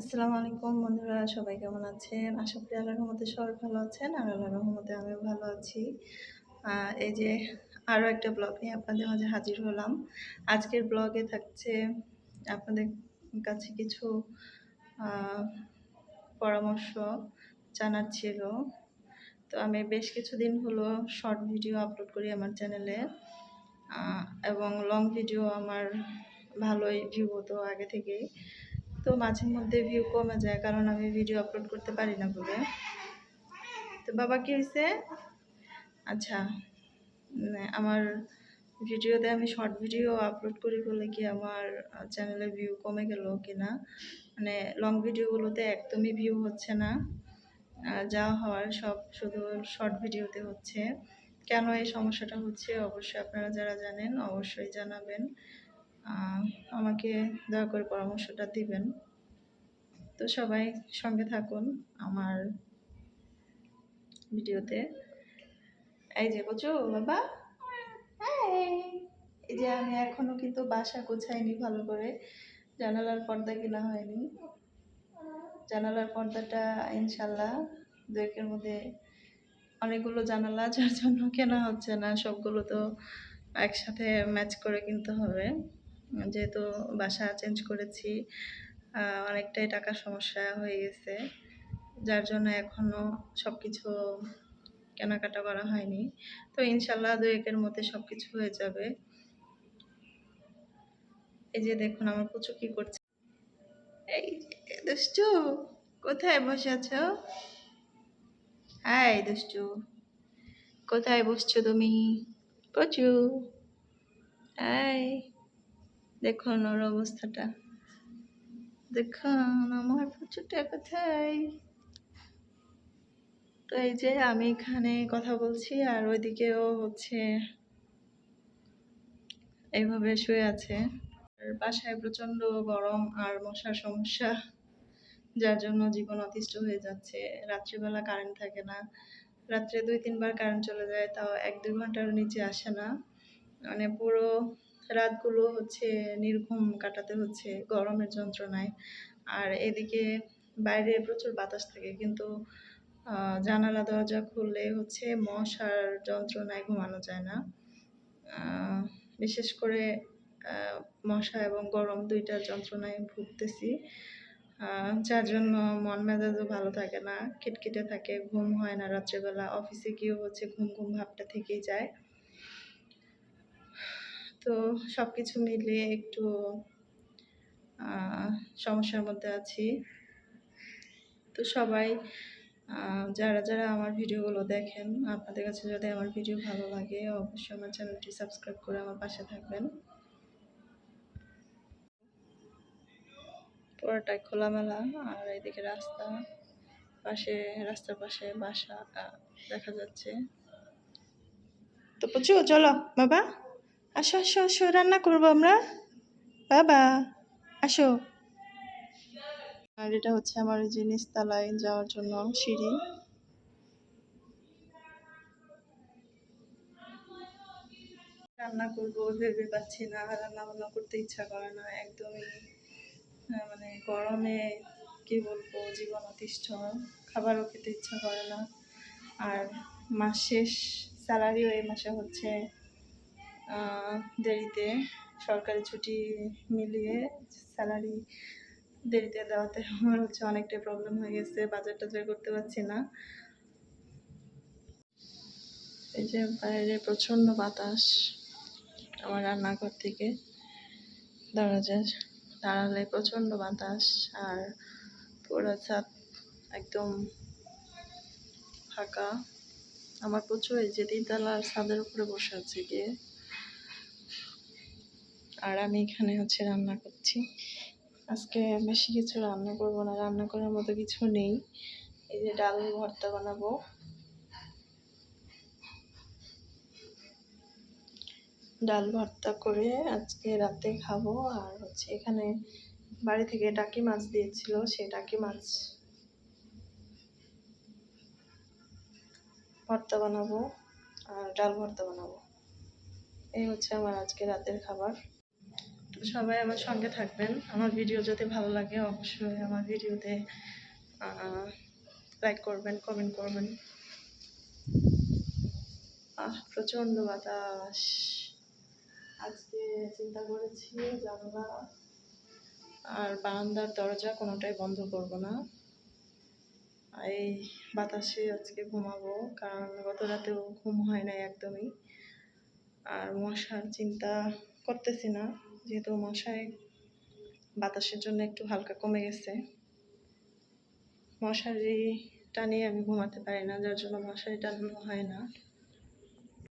আসসালামু আলাইকুম বন্ধুরা, সবাই কেমন আছেন? আশা করি আল্লাহর রহমতে সবাই ভালো আছেন আর আল্লাহর রহমতে আমিও ভালো আছি। এই যে আরও একটা ব্লগ নিয়ে আপনাদের মাঝে হাজির হলাম। আজকের ব্লগে থাকছে আপনাদের কাছে কিছু পরামর্শ জানার ছিল। তো আমি বেশ কিছুদিন হলো শর্ট ভিডিও আপলোড করি আমার চ্যানেলে এবং লং ভিডিও আমার ভালোই ভিউ হতো আগে থেকেই। তো মাঝে মধ্যে ভিউ কমে যায়, কারণ আমি ভিডিও আপলোড করতে পারি না বলে। তো বাবা কি হয়েছে আচ্ছা আমার ভিডিওতে আমি শর্ট ভিডিও আপলোড করি বলে কি আমার চ্যানেলে ভিউ কমে গেল কিনা? মানে লং ভিডিওগুলোতে একদমই ভিউ হচ্ছে না। যা হওয়ার সব শুধু শর্ট ভিডিওতে হচ্ছে। কেন এই সমস্যাটা হচ্ছে? অবশ্যই আপনারা যারা জানেন, অবশ্যই জানাবেন। আমাকে দয়া করে পরামর্শটা দিবেন। তো সবাই সঙ্গে থাকুন আমার ভিডিওতে। এই যে বুঝো বাবা। এই যে আমি এখনও কিন্তু বাসা গোছাইনি ভালো করে। জানালার পর্দা কেনা হয়নি। জানালার পর্দাটা ইনশাল্লাহ দু একের মধ্যে অনেকগুলো জানালা, যার জন্য কেনা হচ্ছে না। সবগুলো তো একসাথে ম্যাচ করে কিনতে হবে। যেহেতু বাসা চেঞ্জ করেছি অনেকটাই টাকার সমস্যা হয়ে গেছে। যার জন্য এখনও সব কিছু কেনাকাটা করা হয়নি। তো ইনশাল্লাহ দু একের মধ্যে সব কিছু হয়ে যাবে। এই যে দেখুন আমার পুচু কি করছে। এই দুষ্টু, কোথায় বসে আছো? হাই দুষ্টু, কোথায় বসছো তুমি? পুচু হাই। দেখুন ওর অবস্থাটা। দেখুন, আমার পুচুটা কোথায় তো এই যে আমি এখানে কথা বলছি আর ওইদিকেও হচ্ছে এইভাবে শুয়ে আছে। আর বাসায় প্রচণ্ড গরম আর মশার সমস্যা, যার জন্য জীবন অতিষ্ঠ হয়ে যাচ্ছে। রাত্রিবেলা কারেন্ট থাকে না। রাত্রে দুই তিনবার কারেন্ট চলে যায়, তাও এক দুই ঘণ্টার নিচে আসে না। মানে পুরো রাতগুলো হচ্ছে নির্ঘুম কাটাতে হচ্ছে গরমের যন্ত্রণায়। আর এদিকে বাইরে প্রচুর বাতাস থাকে, কিন্তু জানালা দরজা খুললে হচ্ছে মশার যন্ত্রণায় ঘুমানো যায় না। বিশেষ করে মশা এবং গরম দুইটার যন্ত্রণায় ভুগতেছি। যার জন্য মন মেজাজও ভালো থাকে না, খিটখিটে থাকে, ঘুম হয় না রাত্রেবেলা, অফিসে গিয়েও হচ্ছে ঘুম ঘুম ভাবটা থেকেই যায়। তো সব কিছু মিলিয়ে একটু সমস্যার মধ্যে আছি। তো সবাই যারা যারা আমার ভিডিওগুলো দেখেন, আপনাদের কাছে যদি আমার ভিডিও ভালো লাগে, অবশ্যই আমার চ্যানেলটি সাবস্ক্রাইব করে আমার পাশে থাকবেন। পুরোটাই খোলামেলা, আর এদিকে রাস্তা পাশে, রাস্তার পাশে বাসা দেখা যাচ্ছে। তো পুচু, চলো, বাবা। আসো আসো আসো, রান্না করব আমরা। বাবা, আসো। আর এটা হচ্ছে আমার ওই যে নিচতলায় যাওয়ার জন্য সিঁড়ি। রান্না করব, ভেবে পাচ্ছি না, রান্না বান্না করতে ইচ্ছা করে না, একদমই মানে গরমে কি বলব, জীবন অতিষ্ঠ, খাবারও খেতে ইচ্ছা করে না। আর মাস শেষ, স্যালারিও এই মাসে হচ্ছে দেরিতে সরকারি ছুটি মিলিয়ে স্যালারি দেরিতে দেওয়াতে আমার হচ্ছে অনেকটাই প্রবলেম হয়ে গেছে, বাজার টাজার করতে পারছি না। এই যে বাইরে প্রচণ্ড বাতাস আমার রান্নাঘর থেকে, দরজার দাঁড়ালে প্রচণ্ড বাতাস আর পুরো ছাদ একদম ফাঁকা। আমার প্রচুর এই যে তিনতলার ছাদের উপরে বসে আছে গিয়ে। আর আমি এখানে হচ্ছে রান্না করছি। আজকে বেশি কিছু রান্না করব না, রান্না করার মতো কিছু নেই। এই যে ডাল ভর্তা বানাবো। ডাল ভর্তা করে আজকে রাতে খাব। আর হচ্ছে এখানে বাড়ি থেকে ডাকি মাছ দিয়েছিল সে ডাকি মাছ ভর্তা বানাবো আর ডাল ভর্তা বানাবো। এই হচ্ছে আমার আজকে রাতের খাবার। সবাই আমার সঙ্গে থাকবেন। আমার ভিডিও যদি ভালো লাগে, অবশ্যই আমার ভিডিওতে লাইক করবেন কমেন্ট করবেন। আহ, প্রচণ্ড বাতাস। আজকে চিন্তা করেছি জানলা আর বারান্দার দরজা কোনোটাই বন্ধ করব না। এই বাতাসে আজকে ঘুমাবো, কারণ গত রাতেও ঘুম হয় নাই একদমই। আর মশার চিন্তা করতেছি না। যেহেতু মশায় বাতাসের জন্য একটু হালকা কমে গেছে, মশারি টানিয়ে আমি ঘুমাতে পারি না, যার জন্য মশারি টানানো হয় না।